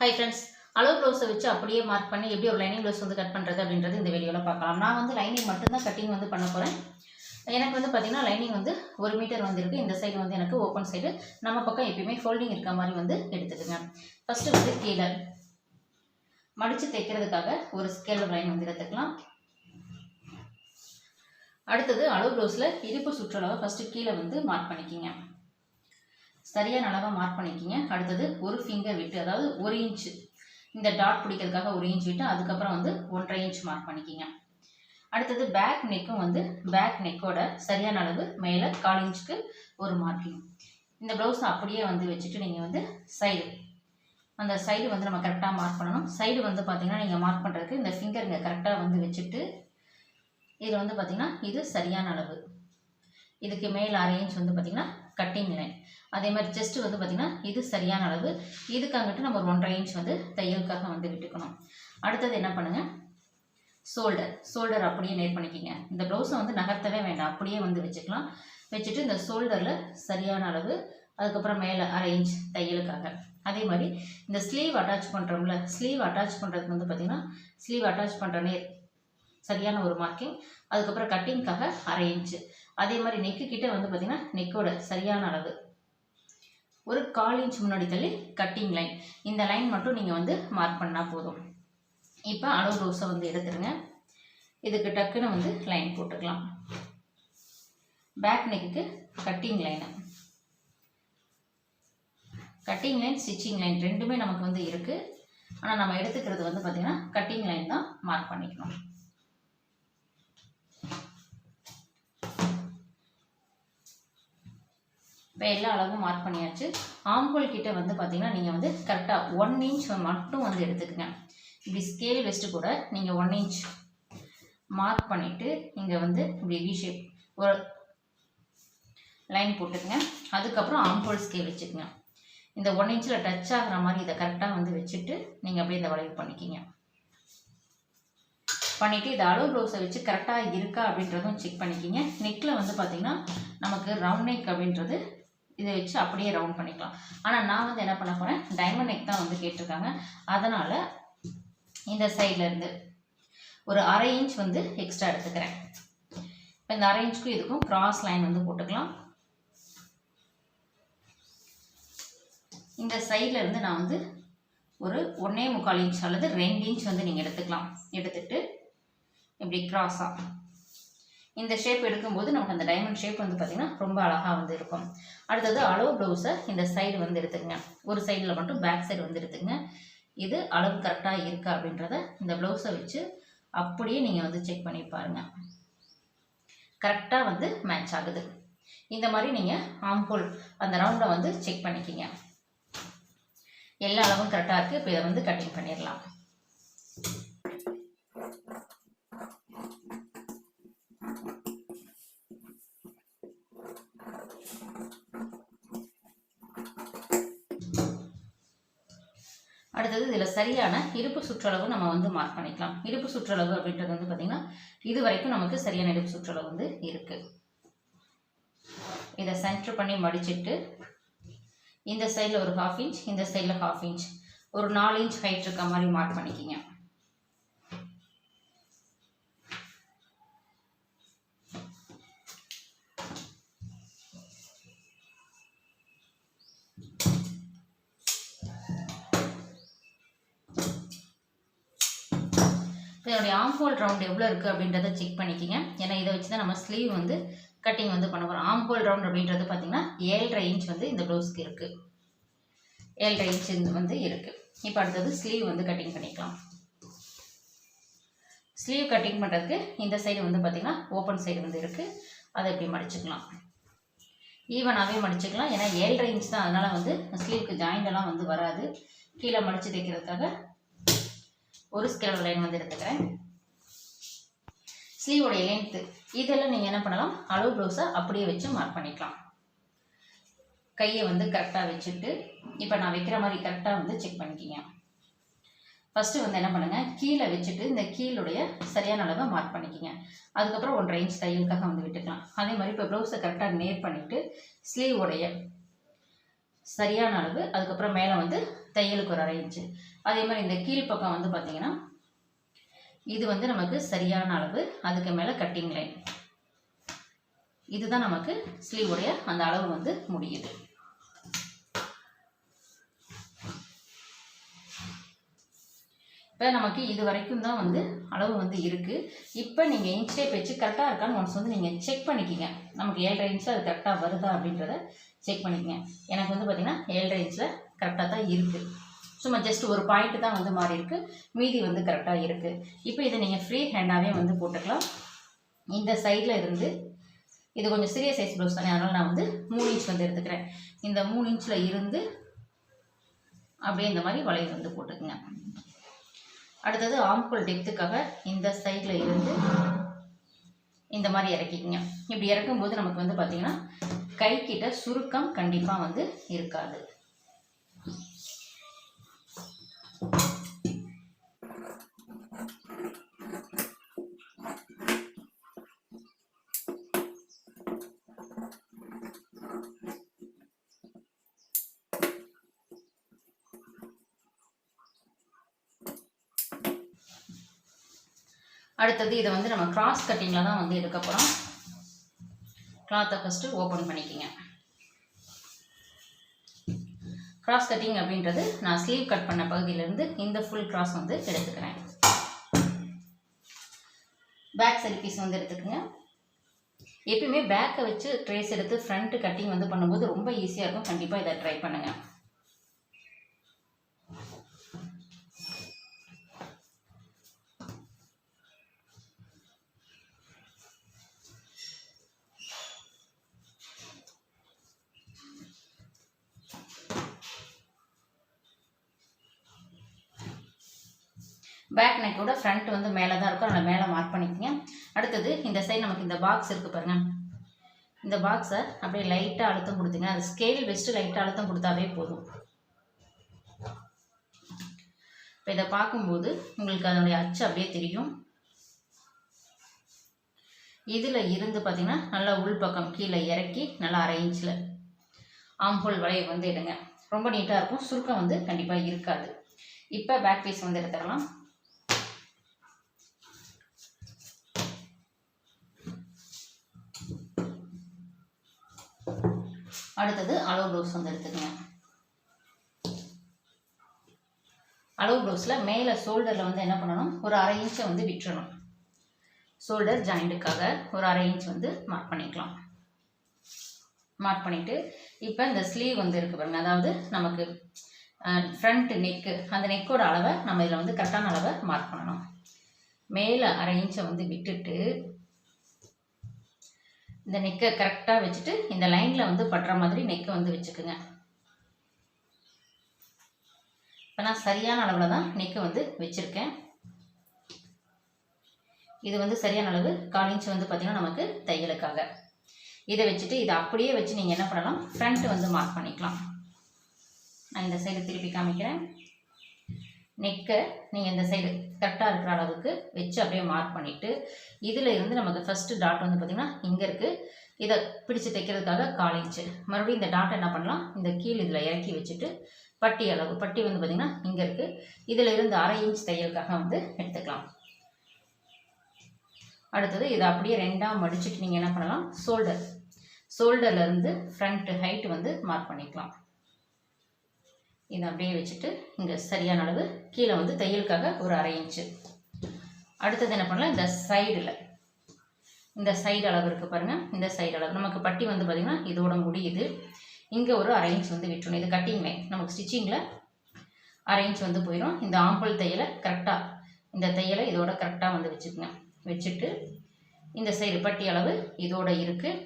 Hi friends அளவு க்ளவுஸை வச்சு அப்படியே மார்க் பண்ணி எப்படி ஒரு லைனிங் க்ளவுஸ் வந்து கட் பண்ணுறது அப்படின்றது இந்த வீடியோவில் பார்க்கலாம். நான் வந்து லைனிங் மட்டும்தான் கட்டிங் வந்து பண்ண போகிறேன் எனக்கு வந்து பார்த்திங்கன்னா லைனிங் வந்து ஒரு மீட்டர் வந்திருக்கு. இந்த சைடு வந்து எனக்கு ஓப்பன் சைடு நம்ம பக்கம் எப்பயுமே ஃபோல்டிங் இருக்க மாதிரி வந்து எடுத்துக்கோங்க. ஃபஸ்ட்டு வந்து கீழே. மடித்து தைக்கிறதுக்காக ஒரு ஸ்கேல் லைன் வந்து எடுத்துக்கலாம். அடுத்தது அளவு ப்ளவுஸில் இடுப்பு சுற்றளவை ஃபஸ்ட்டு கீழே வந்து மார்க் பண்ணிக்கிங்க. சரியான அளவாக மார்க் பண்ணிக்கிங்க அடுத்தது ஒரு ஃபிங்கர் விட்டு அதாவது ஒரு இன்ச்சு இந்த டாட் பிடிக்கிறதுக்காக ஒரு இன்ச் விட்டு அதுக்கப்புறம் வந்து ஒன்றரை இன்ச் மார்க் பண்ணிக்கிங்க. அடுத்தது பேக் நெக்கும் வந்து பேக் நெக்கோட சரியான அளவு மேலே கால் இன்ச்சுக்கு ஒரு மார்க்கிங் இந்த ப்ளவுஸ் அப்படியே வந்து வச்சுட்டு நீங்கள் வந்து சைடு அந்த சைடு வந்து நம்ம கரெக்டாக மார்க் பண்ணணும். சைடு வந்து பார்த்தீங்கன்னா நீங்கள் மார்க் பண்ணுறதுக்கு இந்த ஃபிங்கருங்க கரெக்டாக வந்து வச்சுட்டு இதில் வந்து பார்த்தீங்கன்னா இது சரியான அளவு. இதுக்கு மேல் அரை இன்ச் வந்து பார்த்தீங்கன்னா கட்டிங் லைன் அதே மாதிரி ஜஸ்ட்டு வந்து பார்த்திங்கன்னா இது சரியான அளவு. இதுக்காகட்டு நம்ம ஒரு ஒன்றரை இன்ச் வந்து தையலுக்காக வந்து விட்டுக்கணும். அடுத்தது என்ன பண்ணுங்கள் ஷோல்டர் ஷோல்டர் அப்படியே நேர் பண்ணிக்கிங்க. இந்த ப்ளவுஸை வந்து நகர்த்தவே வேண்டாம். அப்படியே வந்து வச்சுக்கலாம். வச்சுட்டு இந்த ஷோல்டரில் சரியான அளவு அதுக்கப்புறம் மேலே அரை இன்ச் தையலுக்காக. அதே மாதிரி இந்த ஸ்லீவ் அட்டாச் பண்ணுறோம்ல ஸ்லீவ் அட்டாச் பண்ணுறதுக்கு வந்து பார்த்திங்கன்னா ஸ்லீவ் அட்டாச் பண்ணுற நேர் சரியான ஒரு மார்க்கிங் அதுக்கப்புறம் கட்டிங்க்காக அரை இன்ச்சு அதே மாதிரி நெக்கு கிட்ட வந்து பார்த்திங்கன்னா நெக்கோட சரியான அளவு. ஒரு கால் இன்ச் முன்னாடி தள்ளி கட்டிங் லைன் இந்த லைன் மட்டும் நீங்கள் வந்து மார்க் பண்ணால் போதும். இப்போ அளவு ப்ளவுஸை வந்து எடுத்துருங்க. இதுக்கு டக்குன்னு வந்து லைன் போட்டுக்கலாம். Back நெக்குக்கு cutting line cutting line stitching line ரெண்டுமே நமக்கு வந்து இருக்குது ஆனால் நம்ம எடுத்துக்கிறது வந்து பார்த்திங்கன்னா கட்டிங் லைன் தான் மார்க் பண்ணிக்கணும். இப்போ எல்லா அளவும் மார்க் பண்ணியாச்சு. ஆம்ஹோல் கிட்ட வந்து பார்த்தீங்கன்னா நீங்கள் வந்து கரெக்டாக ஒன் இன்ச் மட்டும் வந்து எடுத்துக்கோங்க. இப்படி ஸ்கேல் வெஸ்ட்டு கூட நீங்கள் ஒன் இன்ச் மார்க் பண்ணிவிட்டு இங்கே வந்து இப்படி வி ஷேப் ஒரு லைன் போட்டுக்கங்க. அதுக்கப்புறம் ஆம்ஹோல் ஸ்கேல் வச்சுக்கோங்க. இந்த ஒன் இன்ச்சில் டச் ஆகிற மாதிரி இதை கரெக்டாக வந்து வச்சுட்டு நீங்கள் அப்படியே இந்த வளைவு பண்ணிக்கிங்க. பண்ணிவிட்டு இது அளவு ப்ளவுஸை வச்சு கரெக்டாக இருக்கா அப்படின்றதும் செக் பண்ணிக்கிங்க. நெக்கில் வந்து பார்த்திங்கன்னா நமக்கு ரவுண்ட் நெக் அப்படின்றது இதை வச்சு அப்படியே ரவுண்ட் பண்ணிக்கலாம். ஆனால் நான் வந்து என்ன பண்ண போகிறேன் டைமண்ட் நெக் தான் வந்து கேட்டிருக்காங்க. அதனால் இந்த சைட்லேருந்து ஒரு அரை இன்ச் வந்து எக்ஸ்ட்ரா எடுத்துக்கிறேன். இப்போ இந்த அரை இன்ச்சுக்கும் இதுக்கும் கிராஸ் லைன் வந்து போட்டுக்கலாம். இந்த சைடில் இருந்து நான் வந்து ஒரு ஒன்றே முக்கால் இன்ச் அல்லது ரெண்டு இன்ச் வந்து நீங்கள் எடுத்துக்கலாம். எடுத்துட்டு இப்படி கிராஸாக இந்த ஷேப் எடுக்கும்போது நமக்கு அந்த டைமண்ட் ஷேப் வந்து பார்த்திங்கன்னா ரொம்ப அழகாக வந்து இருக்கும். அடுத்தது அளவு ப்ளவுஸை இந்த சைடு வந்து எடுத்துக்கங்க. ஒரு சைடில் மட்டும் பேக் சைடு வந்து எடுத்துக்கங்க. இது அளவு கரெக்டாக இருக்கா அப்படின்றத இந்த ப்ளவுஸை வச்சு அப்படியே நீங்கள் வந்து செக் பண்ணி பாருங்கள் கரெக்டாக வந்து மேட்ச் ஆகுது. இந்த மாதிரி நீங்கள் ஆம்பூல் அந்த ரவுண்டை வந்து செக் பண்ணிக்கிங்க. எல்லா அளவும் கரெக்டாக இருக்குது இப்போ இதை வந்து கட்டிங் பண்ணிடலாம். அடுத்தது இதில் சரியான இருப்பு சுற்றளவு நம்ம வந்து மார்க் பண்ணிக்கலாம். இருப்பு சுற்றளவு அப்படின்றது வந்து பார்த்திங்கன்னா இது வரைக்கும் நமக்கு சரியான இடுப்பு சுற்றளவு வந்து இருக்குது இதை சென்டர் பண்ணி மடிச்சிட்டு இந்த சைடில் ஒரு ஹாஃப் இன்ச் இந்த சைடில் ஹாஃப் இன்ச் ஒரு நாலு இன்ச் ஹைட் இருக்க மாதிரி மார்க் பண்ணிக்கிங்க. இதனுடைய ரவுண்ட் எவ்வளோ இருக்குது அப்படின்றத செக் பண்ணிக்கிங்க. ஏன்னா இதை வச்சு தான் நம்ம ஸ்லீவ் வந்து கட்டிங் வந்து பண்ண போகிறோம் ஆம்போல் ரவுண்ட் அப்படின்றது பார்த்திங்கன்னா ஏழரை இன்ச் வந்து இந்த ப்ளவுஸ்க்கு இருக்குது ஏழரை இன்ச் வந்து இருக்குது இப்போ அடுத்தது ஸ்லீவ் வந்து கட்டிங் பண்ணிக்கலாம். ஸ்லீவ் கட்டிங் பண்ணுறதுக்கு இந்த சைடு வந்து பார்த்திங்கன்னா ஓப்பன் சைடு வந்து இருக்குது அதை இப்படி மடிச்சுக்கலாம். ஈவனாகவே மடிச்சுக்கலாம். ஏன்னா ஏழரை இன்ச் தான். அதனால் வந்து ஸ்லீவுக்கு ஜாயிண்டெல்லாம் வந்து வராது. கீழே மடித்து தைக்கிறதுக்காக ஒரு ஸ்கேல் லைன் வந்து எடுத்துக்கிறேன். ஸ்லீவோடைய லென்த்து இதெல்லாம் நீங்கள் என்ன பண்ணலாம்? அளவு ப்ளவுஸை அப்படியே வச்சு மார்க் பண்ணிக்கலாம். கையை வந்து கரெக்டாக வச்சுட்டு இப்போ நான் வைக்கிற மாதிரி கரெக்டாக வந்து செக் பண்ணிக்கிங்க. ஃபஸ்ட்டு வந்து என்ன பண்ணுங்கள் கீழே வச்சுட்டு இந்த கீழுடைய சரியான அளவை மார்க் பண்ணிக்கிங்க. அதுக்கப்புறம் ஒன்றரை இன்ச் தையலுக்காக வந்து விட்டுக்கலாம். அதே மாதிரி இப்போ ப்ளவுஸை கரெக்டாக நேர் பண்ணிவிட்டு ஸ்லீவ் உடைய சரியான அளவு அதுக்கப்புறம் மேலே வந்து தையலுக்கு ஒரு அரை இன்ச்சு அதே மாதிரி இந்த கீழ் பக்கம் வந்து பார்த்தீங்கன்னா இது வந்து நமக்கு சரியான அளவு அதுக்கு மேலே கட்டிங் லைன் இதுதான் நமக்கு ஸ்லீவ் உடைய அந்த அளவு வந்து முடியுது. இப்போ நமக்கு இது வரைக்கும் தான் வந்து அளவு வந்து இருக்குது இப்போ நீங்கள் இன்ச் டேப் வச்சு கரெக்டாக இருக்கான்னு ஒன்ஸ் வந்து நீங்கள் செக் பண்ணிக்கிங்க. நமக்கு ஏழரை இன்ச்சில் அது கரெக்டாக வருதா அப்படின்றத செக் பண்ணிக்கங்க. எனக்கு வந்து பார்த்திங்கன்னா ஏழரை இன்ச்சில் கரெக்டாக தான் இருக்குது சும்மா ஜஸ்ட் ஒரு பாயிண்ட் தான் வந்து மாறி இருக்கு மீதி வந்து கரெக்டாக இருக்குது இப்போ இதை நீங்கள் ஃப்ரீ ஹேண்டாகவே வந்து போட்டுக்கலாம். இந்த சைடில் இருந்து இது கொஞ்சம் சிறிய சைஸ் ப்ளவுஸ் தானே அதனால் நான் வந்து மூணு இன்ச் வந்து எடுத்துக்கிறேன். இந்த மூணு இன்ச்சில் இருந்து அப்படியே இந்த மாதிரி வளைவு வந்து போட்டுக்குங்க. அடுத்தது ஆம்கோல் டெப்த்துக்காக இந்த சைடில் இருந்து இந்த மாதிரி இறக்கிக்கிங்க. இப்படி இறக்கும்போது நமக்கு வந்து பார்த்திங்கன்னா கைக்கிட்ட சுருக்கம் கண்டிப்பாக வந்து இருக்காது. அடுத்தது இதை வந்து நம்ம கிராஸ் கட்டிங்கில் தான் வந்து எடுக்க போகிறோம் கிளாத்தை ஃபஸ்ட்டு ஓப்பன் பண்ணிக்கிங்க. கிராஸ் கட்டிங் அப்படின்றது நான் ஸ்லீவ் கட் பண்ண பகுதியிலேருந்து இந்த ஃபுல் கிராஸ் வந்து எடுத்துக்கிறேன். பேக் சைட் பீஸ் வந்து எடுத்துக்கோங்க. எப்பயுமே பேக்கை வச்சு ட்ரேஸ் எடுத்து ஃப்ரண்ட்டு கட்டிங் வந்து பண்ணும்போது ரொம்ப ஈஸியாக இருக்கும். கண்டிப்பாக இதை ட்ரை பண்ணுங்கள் பேக் நெக்கோட ஃப்ரண்ட் வந்து மேலே தான் இருக்கும். அதனால் மேலே மார்க் பண்ணிக்கங்க. அடுத்தது இந்த சைடு நமக்கு இந்த பாக்ஸ் இருக்குது பாருங்கள் இந்த பாக்ஸை அப்படியே லைட்டாக அழுத்தம் கொடுத்தீங்க. அது ஸ்கேல் வச்சுட்டு லைட்டாக அழுத்தம் கொடுத்தாவே போதும். இப்போ இதை பார்க்கும்போது உங்களுக்கு அதனுடைய அச்சு அப்படியே தெரியும். இதில் இருந்து பார்த்தீங்கன்னா நல்லா உள்பக்கம் கீழே இறக்கி நல்லா அரை இன்ச்சில் ஆம்பூல் வளைய வந்து எடுங்க. ரொம்ப நீட்டாக இருக்கும். சுருக்கம் வந்து கண்டிப்பாக இருக்காது. இப்போ பேக் பீஸ் வந்து எடுத்துடலாம். அடுத்தது அளவு ப்ளவுஸ் வந்து எடுத்துக்கங்க. அளவு ப்ளவுஸில் மேலே ஷோல்டரில் வந்து என்ன பண்ணணும்? ஒரு அரை இன்ச்சை வந்து விட்டுறணும். ஷோல்டர் ஜாயிண்ட்டுக்காக ஒரு அரை இன்ச் வந்து மார்க் பண்ணிக்கலாம். மார்க் பண்ணிவிட்டு இப்போ இந்த ஸ்லீவ் வந்து இருக்கு பாருங்கள் அதாவது நமக்கு ஃப்ரண்ட் நெக்கு அந்த நெக்கோட அளவை நம்ம இதில் வந்து கரெக்டான அளவை மார்க் பண்ணணும். மேலே அரை இன்ச்சை வந்து விட்டுட்டு இந்த நெக்கை கரெக்டாக வச்சுட்டு இந்த லைனில் வந்து பட்டுற மாதிரி நெக்கை வந்து வச்சுக்குங்க. இப்போ நான் சரியான அளவில் தான் நெக்கை வந்து வச்சுருக்கேன். இது வந்து சரியான அளவு கால் இன்ச் வந்து பார்த்திங்கன்னா நமக்கு தையலுக்காக. இதை வச்சுட்டு இதை அப்படியே வச்சு நீங்கள் என்ன பண்ணலாம் ஃப்ரண்ட்டு வந்து மார்க் பண்ணிக்கலாம். நான் இந்த சைடு திருப்பி காமிக்கிறேன். நெக்கை நீங்கள் இந்த சைடு கரெக்டாக இருக்கிற அளவுக்கு வச்சு அப்படியே மார்க் பண்ணிவிட்டு இதில் இருந்து நமக்கு ஃபஸ்ட்டு டாட் வந்து பார்த்திங்கன்னா இங்கே இருக்குது இதை பிடிச்சு தைக்கிறதுக்காக கால் இன்ச்சு. மறுபடியும் இந்த டாட்டை என்ன பண்ணலாம்? இந்த கீழ் இதில் இறக்கி வச்சுட்டு பட்டி அளவு பட்டி வந்து பார்த்திங்கன்னா இங்கே இருக்குது இதில் இருந்து அரை இன்ச் தையலுக்காக வந்து எடுத்துக்கலாம். அடுத்தது இதை அப்படியே ரெண்டாக மடிச்சுட்டு நீங்கள் என்ன பண்ணலாம்? ஷோல்டர் ஷோல்டர்லேருந்து ஃப்ரண்ட் ஹைட் வந்து மார்க் பண்ணிக்கலாம். இதை அப்படியே வச்சுட்டு இங்கே சரியான அளவு கீழே வந்து தையலுக்காக ஒரு அரை இன்ச்சு அடுத்தது என்ன பண்ணலாம்? இந்த சைடில் இந்த சைடு அளவு இருக்குது பாருங்கள் இந்த சைடு அளவு. நமக்கு பட்டி வந்து பார்த்திங்கன்னா இதோட முடியுது. இங்கே ஒரு அரை இன்ச் வந்து விட்டுணும். இது கட்டிங் நமக்கு ஸ்டிச்சிங்கில் அரை இன்ச் வந்து போயிடும் இந்த ஆம்பல் தையலை கரெக்டாக இந்த தையலை இதோட கரெக்டாக வந்து வச்சுக்கோங்க. வச்சுட்டு இந்த சைடு பட்டி அளவு இதோட இருக்குது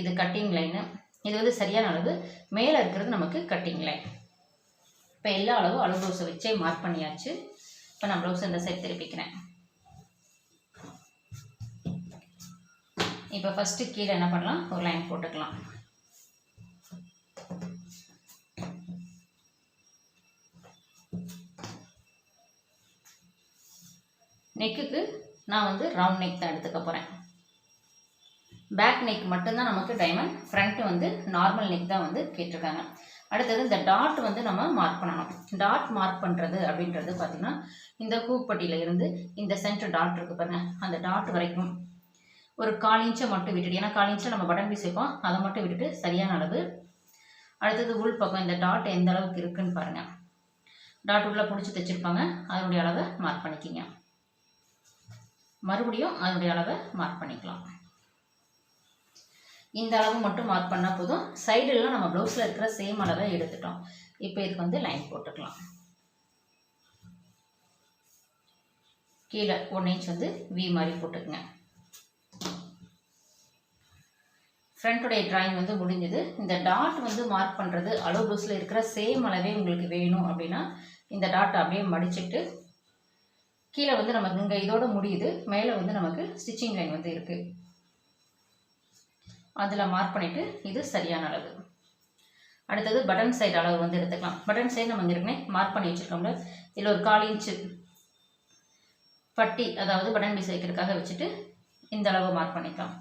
இது கட்டிங் லைனு இது வந்து சரியான அளவு. மேலே இருக்கிறது நமக்கு கட்டிங் லைன் இப்போ எல்லா அளவும் அளவு ப்ளவுஸை வச்சே மார்க் பண்ணியாச்சு. இப்போ நான் ப்ளவுஸ் இந்த சைடு திருப்பிக்கிறேன். இப்போ ஃபஸ்ட்டு கீழே என்ன பண்ணலாம்? ஒரு லைன் போட்டுக்கலாம். நெக்குக்கு நான் வந்து ரவுண்ட் நெக் தான் எடுத்துக்க போகிறேன் பேக் நெக் மட்டும்தான் நமக்கு டைமண்ட் ஃப்ரண்ட்டு வந்து நார்மல் நெக் தான் வந்து கேட்டிருக்காங்க. அடுத்தது இந்த டாட் வந்து நம்ம மார்க் பண்ணணும். டாட் மார்க் பண்ணுறது அப்படின்றது பார்த்திங்கன்னா இந்த ஹூப்பட்டியில் இருந்து இந்த சென்டர் டாட் இருக்குது பாருங்க. அந்த டாட் வரைக்கும் ஒரு கால் இன்ச்சை மட்டும் விட்டுட்டு ஏன்னா கால் இன்ச்சில் நம்ம பட்டன் பீஸ் வைப்போம் அதை மட்டும் விட்டுட்டு சரியான அளவு. அடுத்தது உள் பக்கம் இந்த டாட் எந்த அளவுக்கு இருக்குன்னு பாருங்கள் டாட் உள்ளே பிடிச்சி தைச்சிருப்பாங்க. அதனுடைய அளவை மார்க் பண்ணிக்கிங்க. மறுபடியும் அதனுடைய அளவை மார்க் பண்ணிக்கலாம். இந்த அளவு மட்டும் மார்க் பண்ணால் போதும். சைடுலாம் நம்ம ப்ளவுஸில் இருக்கிற சேம் அளவை எடுத்துட்டோம். இப்போ இதுக்கு வந்து லைன் போட்டுக்கலாம். கீழே ஒன் இன்ச் வந்து வி மாதிரி போட்டுக்குங்க. ஃப்ரண்ட்டுடைய ட்ராயிங் வந்து முடிஞ்சது. இந்த டாட் வந்து மார்க் பண்ணுறது அளவு ப்ளவுஸில் இருக்கிற சேம் அளவே உங்களுக்கு வேணும் அப்படின்னா இந்த டாட் அப்படியே மடிச்சுட்டு கீழே வந்து நமக்கு இங்கே இதோட முடியுது. மேலே வந்து நமக்கு ஸ்டிச்சிங் லைன் வந்து இருக்குது அதில் மார்க் பண்ணிவிட்டு இது சரியான அளவு. அடுத்தது பட்டன் சைடு அளவு வந்து எடுத்துக்கலாம். பட்டன் சைடு நம்ம ஏற்கனவே மார்க் பண்ணி வச்சுருக்கோம்ல. இதில் ஒரு கால் இன்ச்சு பட்டி அதாவது பட்டன் பீஸ் வைக்கிறதுக்காக வச்சுட்டு இந்த அளவு மார்க் பண்ணிக்கலாம்.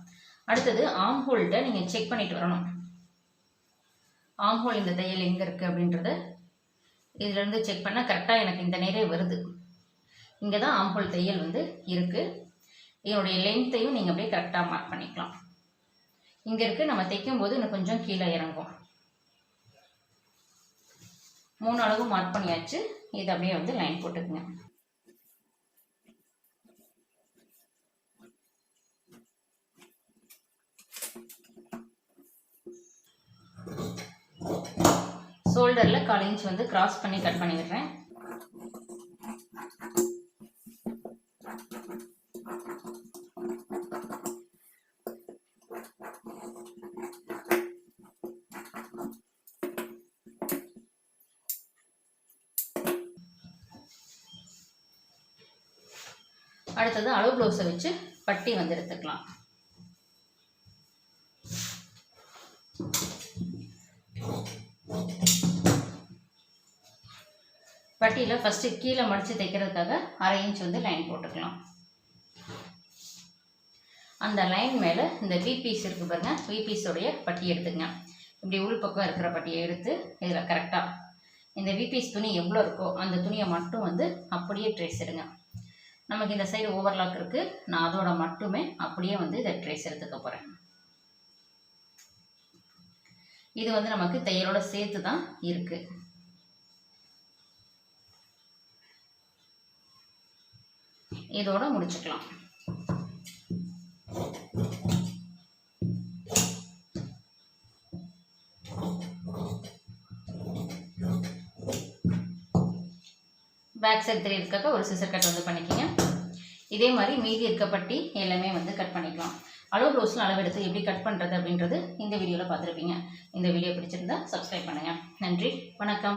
அடுத்தது ஆம் ஹோல்கிட்ட நீங்கள் செக் பண்ணிட்டு வரணும். ஆம் ஹோல் இந்த தையல் எங்கே இருக்குது அப்படின்றத இதுலேருந்து செக் பண்ணால் கரெக்டாக எனக்கு இந்த நேரே வருது. இங்கே தான் ஆம் ஹோல் தையல் வந்து இருக்குது இதனுடைய லென்த்தையும் நீங்கள் அப்படியே கரெக்டாக மார்க் பண்ணிக்கலாம். இங்கே இருக்குது நம்ம தைக்கும் போது இன்னும் கொஞ்சம் கீழே இறங்கும். மூணு அளவு மார்க் பண்ணியாச்சு. இது அப்படியே வந்து லைன் போட்டுக்குங்க. ஷோல்டரில் கால் இன்ச் வந்து கிராஸ் பண்ணி கட் பண்ணிடுறேன். அடுத்தது அளவு ப்ளவுஸை வச்சு பட்டி வந்து எடுத்துக்கலாம். பட்டியில் ஃபஸ்ட்டு கீழே மடித்து தைக்கிறதுக்காக அரை இன்ச் வந்து லைன் போட்டுக்கலாம். அந்த லைன் மேலே இந்த விபிஸ் இருக்கு இருக்குது பாருங்க விபிஸோடைய பட்டி எடுத்துங்க. இப்படி உள் பக்கம் இருக்கிற பட்டியை எடுத்து இதில் கரெக்டாக இந்த விபிஸ் துணி எவ்வளோ இருக்கோ அந்த துணியை மட்டும் வந்து அப்படியே ட்ரெஸ் எடுங்க. நமக்கு இந்த சைடு ஓவர்லாக் இருக்குது நான் அதோட மட்டுமே அப்படியே வந்து இதை ட்ரேஸ் எடுத்துக்க போகிறேன் இது வந்து நமக்கு தையலோட சேர்த்து தான் இருக்குது இதோட முடிச்சுக்கலாம். பேக் சைடு தெரியறதுக்காக ஒரு சிசர் கட் வந்து பண்ணிக்கிங்க. இதே மாதிரி மீதி இருக்க பட்டி எல்லாமே வந்து கட் பண்ணிக்கலாம். அளவு ப்ளவுஸில் அளவு எடுத்து எப்படி கட் பண்ணுறது அப்படின்றது இந்த வீடியோவில் பார்த்துருப்பீங்க. இந்த வீடியோ பிடிச்சிருந்தா சப்ஸ்கிரைப் பண்ணுங்கள் நன்றி. வணக்கம்.